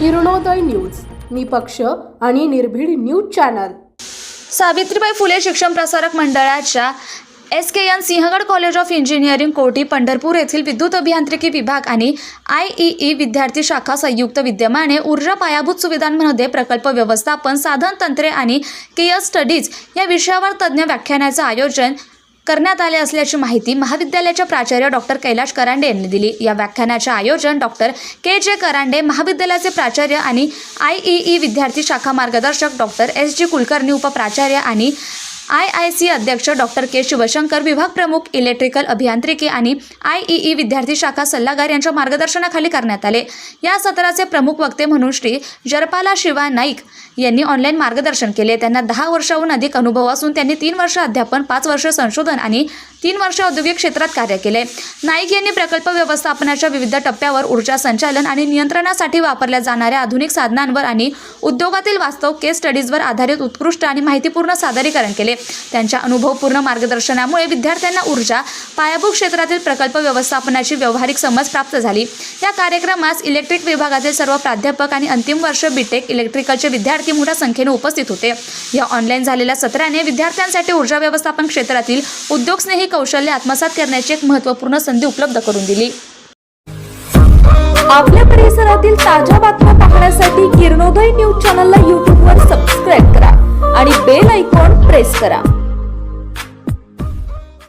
Kiranoday news. निपक्ष आणि निर्भीड न्यूज चॅनल. सावित्रीबाई फुले शिक्षण प्रसारक मंडळाच्या S K N Sinhgad college of engineering कोटी पंढरपूर येथील विद्युत अभियांत्रिकी विभाग आणि आय ई ई विद्यार्थी शाखा संयुक्त विद्यमाने ऊर्जा पायाभूत सुविधांमध्ये प्रकल्प व्यवस्थापन साधन तंत्रे आणि केअर स्टडीज या विषयावर तज्ज्ञ व्याख्यानाचं आयोजन करण्यात आले असल्याची माहिती महाविद्यालयाच्या प्राचार्य डॉक्टर कैलाश करांडे यांनी दिली. या व्याख्यानाचे आयोजन डॉक्टर के जे करांडे महाविद्यालयाचे प्राचार्य आणि आय ई ई विद्यार्थी शाखा मार्गदर्शक डॉक्टर एस जी कुलकर्णी उपप्राचार्य आणि आय आय सी अध्यक्ष डॉक्टर के शिवशंकर विभाग प्रमुख इलेक्ट्रिकल अभियांत्रिकी आणि आय ई ई विद्यार्थी शाखा सल्लागार यांच्या मार्गदर्शनाखाली करण्यात आले. या सत्राचे प्रमुख वक्ते म्हणून श्री जरपाला शिवा नाईक यांनी ऑनलाईन मार्गदर्शन केले. त्यांना दहा वर्षाहून अधिक अनुभव असून त्यांनी तीन वर्ष अध्यापन पाच वर्ष संशोधन आणि तीन वर्ष औद्योगिक क्षेत्रात कार्य केले. नाईक यांनी प्रकल्प व्यवस्थापनाच्या विविध टप्प्यावर ऊर्जा संचालन आणि नियंत्रणासाठी वापरल्या जाणाऱ्या आधुनिक साधनांवर आणि उद्योगातील वास्तव केस स्टडीजवर आधारित उत्कृष्ट आणि माहितीपूर्ण सादरीकरण केले. त्यांच्या अनुभवपूर्ण मार्गदर्शनामुळे विद्यार्थ्यांना ऊर्जा पायाभूत क्षेत्रातील प्रकल्प व्यवस्थापनाची व्यावहारिक समज प्राप्त झाली. या कार्यक्रमास इलेक्ट्रिक विभागातील सर्व प्राध्यापक आणि अंतिम वर्ष बीटेक इलेक्ट्रिकलचे विद्यार्थी मोठ्या संख्येने उपस्थित होते. या ऑनलाईन झालेल्या सत्राने विद्यार्थ्यांसाठी ऊर्जा व्यवस्थापन क्षेत्रातील उद्योगस्नेही कौशल्य आत्मसात करण्याची एक महत्त्वपूर्ण संधी उपलब्ध करून दिली. आपल्या परिसरातील ताज्या बातम्या पाहण्यासाठी किरणोदय न्यूज चॅनलला यूट्यूबवर प्रेस करा